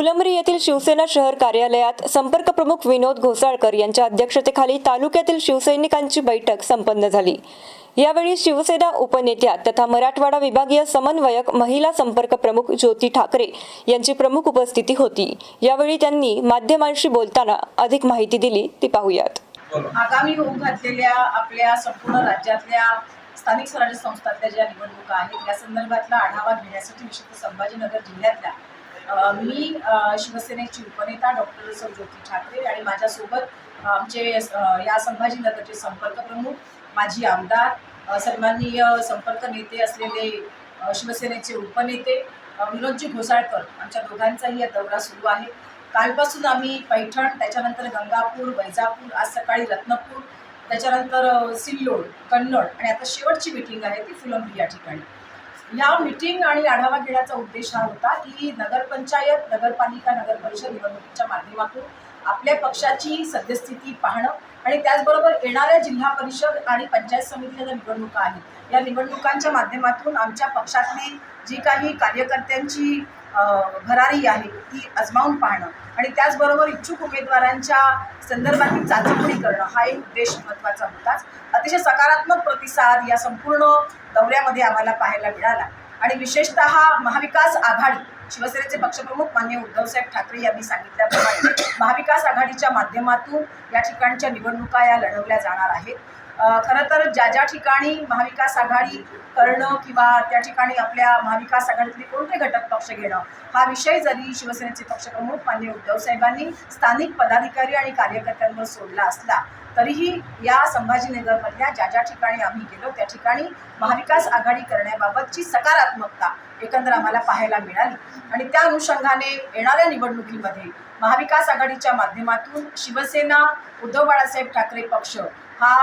फुलंब्री येथील शिवसेना शहर कार्यालयात संपर्क प्रमुख विनोद घोसाळकर यांच्या अध्यक्षतेखाली तालुक्यातील शिवसैनिकांची बैठक संपन्न झाली. यावेळी शिवसेना उपनेत्या तथा मराठवाडा विभागीय समन्वयक महिला संपर्क प्रमुख ज्योती ठाकरे यांची प्रमुख उपस्थिती होती. यावेळी त्यांनी माध्यमांशी बोलताना अधिक माहिती दिली. ती पाहूयात. आगामी होऊ घातलेल्या आपल्या संपूर्ण राज्यातल्या स्थानिक स्वराज्य संस्थातल्या ज्या निवडणुका आहेत या संदर्भातला आढावा घेण्यासाठी विशेषतः संभाजीनगर जिल्ह्यातल्या मी शिवसेनेची उपनेता डॉक्टर ज्योती ठाकरे आणि माझ्यासोबत आमचे या संभाजीनगरचे संपर्क प्रमुख माजी आमदार सन्माननीय संपर्क नेते असलेले शिवसेनेचे उपनेते विनोदजी घोसाळकर. आमच्या दोघांचाही या दौरा सुरू आहे. कालपासून आम्ही पैठण त्याच्यानंतर गंगापूर वैजापूर आज सकाळी रत्नपूर त्याच्यानंतर सिल्लोड कन्नड आणि आता शेवटची मिटिंग आहे ती फुलंब्री या ठिकाणी. ह्या मिटिंग आणि आढावा घेण्याचा उद्देश हा होता की नगरपंचायत नगरपालिका नगर परिषद निवडणुकीच्या माध्यमातून आपल्या पक्षाची सद्यस्थिती पाहणं आणि त्याचबरोबर येणाऱ्या जिल्हा परिषद आणि पंचायत समितीच्या ज्या निवडणुका आहेत या निवडणुकांच्या माध्यमातून आमच्या पक्षातली जी काही कार्यकर्त्यांची भरारी आहे ती अजमावून पाहणं आणि त्याचबरोबर इच्छुक उमेदवारांच्या संदर्भातील चाचपणी करणं हा एक उद्देश महत्त्वाचा होताच. अतिशय सकारात्मक प्रतिसाद या संपूर्ण दौऱ्यामध्ये आम्हाला पाहायला मिळाला. आणि विशेषतः महाविकास आघाडी शिवसेनेचे पक्षप्रमुख मान्य उद्धवसाहेब ठाकरे यांनी सांगितल्याप्रमाणे महाविकास आघाडीच्या माध्यमातून या ठिकाणच्या निवडणुका या लढवल्या जाणार आहेत. खरं तर ज्या ज्या ठिकाणी महाविकास आघाडी करणं किंवा त्या ठिकाणी आपल्या महाविकास आघाडीतले कोणते घटक पक्ष घेणं हा विषय जरी शिवसेनेचे पक्षप्रमुख मान्य उद्धव साहेबांनी स्थानिक पदाधिकारी आणि कार्यकर्त्यांवर सोडला असला तरीही या संभाजीनगरमधल्या ज्या ज्या ठिकाणी आम्ही गेलो त्या ठिकाणी महाविकास आघाडी करण्याबाबतची सकारात्मकता एकंदर आम्हाला पाहायला मिळाली. आणि त्या अनुषंगाने येणाऱ्या निवडणुकीमध्ये महाविकास आघाडीच्या माध्यमातून शिवसेना उद्धव बाळासाहेब ठाकरे पक्ष हा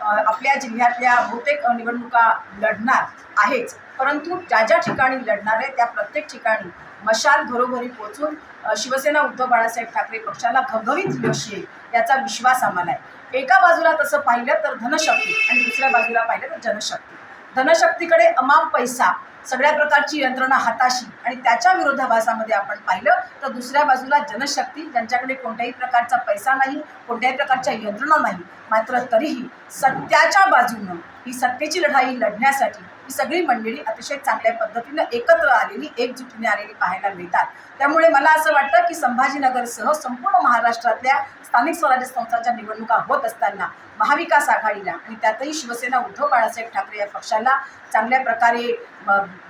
आपल्या जिल्ह्यातल्या बहुतेक निवडणुका लढणार आहेच. परंतु ज्या ज्या ठिकाणी लढणार आहे त्या प्रत्येक ठिकाणी मशाल घरोघरी पोचून शिवसेना उद्धव बाळासाहेब ठाकरे पक्षाला घवघवीत यश येईल याचा विश्वास आम्हाला आहे. एका बाजूला तसं पाहिलं तर धनशक्ती आणि दुसऱ्या बाजूला पाहिलं तर जनशक्ती. धनशक्तीकडे अमाप पैसा सगळ्या प्रकारची यंत्रणा हाताशी आणि त्याच्या विरोधाभासामध्ये आपण पाहिलं तर दुसऱ्या बाजूला जनशक्ती ज्यांच्याकडे कोणत्याही प्रकारचा पैसा नाही कोणत्याही प्रकारच्या यंत्रणा नाही मात्र तरीही सत्याच्या बाजूनं ही सत्तेची लढाई लढण्यासाठी ही सगळी मंडळी अतिशय चांगल्या पद्धतीनं एकत्र आलेली एकजुटीने आलेली पाहायला मिळतात. त्यामुळे मला असं वाटतं की संभाजीनगरसह संपूर्ण महाराष्ट्रातल्या स्थानिक स्वराज्य संस्थांच्या निवडणुका होत असताना महाविकास आघाडीला आणि त्यातही शिवसेना उद्धव बाळासाहेब ठाकरे या पक्षाला चांगल्या प्रकारे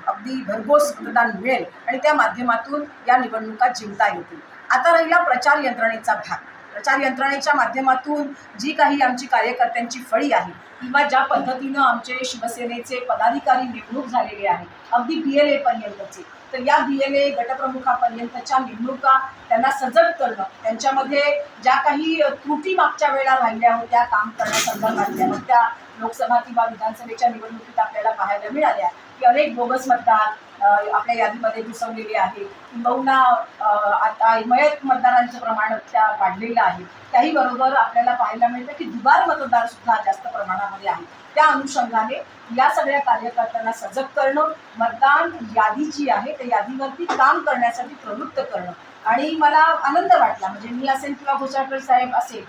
अगदी भरघोस मतदान मिळेल आणि त्या माध्यमातून या निवडणुका जिंकता येतील. आता राहिला प्रचार यंत्रणेचा भाग. प्रचार यंत्रणेच्या माध्यमातून जी काही आमची कार्यकर्त्यांची फळी आहे किंवा ज्या पद्धतीनं आमचे शिवसेनेचे पदाधिकारी नेमणूक झालेले आहे अगदी बी एल एपर्यंतचे तर या बी एल ए गटप्रमुखापर्यंतच्या नेमणुका त्यांना सजग करणं त्यांच्यामध्ये ज्या काही त्रुटी मागच्या वेळा राहिल्या होत्या काम करण्यासंदर्भातल्या मग त्या लोकसभा किंवा विधानसभेच्या निवडणुकीत आपल्याला पाहायला मिळाल्या की अनेक बोगस मतदार आपल्या यादीमध्ये घुसवलेले आहे. किंबहुना आता मयत मतदारांचं प्रमाण त्या वाढलेलं आहे. त्याही बरोबर आपल्याला पाहायला मिळतं की दुबार मतदार सुद्धा जास्त प्रमाणामध्ये आहे. त्या अनुषंगाने या सगळ्या कार्यकर्त्यांना सजग करणं मतदान यादी जी आहे. त्या यादीवरती काम करण्यासाठी प्रवृत्त करणं. आणि मला आनंद वाटला. म्हणजे मी असेल किंवा घोसाळकर साहेब असेल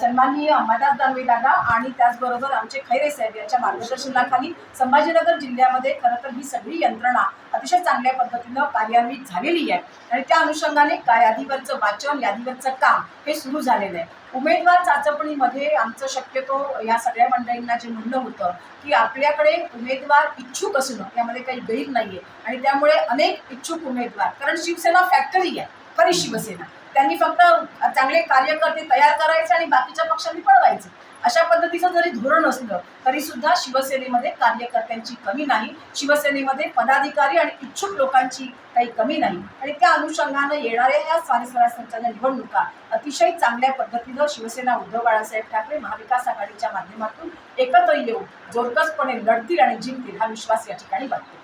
सन्माननीय अंबादास दानवे दादा आणि त्याचबरोबर आमचे खैरे साहेब यांच्या मार्गदर्शनाखाली संभाजीनगर जिल्ह्यामध्ये खरं तर ही सगळी यंत्रणा अतिशय चांगल्या पद्धतीनं कार्यान्वित झालेली आहे. आणि त्या अनुषंगाने का यादीवरचं वाचन यादीवरचं काम हे सुरू झालेलं आहे. उमेदवार चाचपणीमध्ये आमचं शक्यतो या सगळ्या मंडळींना जे म्हणणं होतं की आपल्याकडे उमेदवार इच्छुक असणं यामध्ये काही गैर नाही आहे आणि त्यामुळे अनेक इच्छुक उमेदवार कारण शिवसेना फॅक्टरी आहे. खरी शिवसेना त्यांनी फक्त चांगले कार्यकर्ते तयार करायचे आणि बाकीच्या पक्षांनी पळवायचे. अशा पद्धतीचं जरी धोरण असलं तरी सुद्धा शिवसेनेमध्ये कार्यकर्त्यांची कमी नाही. शिवसेनेमध्ये पदाधिकारी आणि इच्छुक लोकांची काही कमी नाही. आणि त्या अनुषंगानं येणाऱ्या या स्थानिक स्वराज संस्थांच्या निवडणुका अतिशय चांगल्या पद्धतीनं शिवसेना उद्धव बाळासाहेब ठाकरे महाविकास आघाडीच्या माध्यमातून एकत्र येऊन जोरकसपणे लढतील आणि जिंकतील हा विश्वास या ठिकाणी वाटतो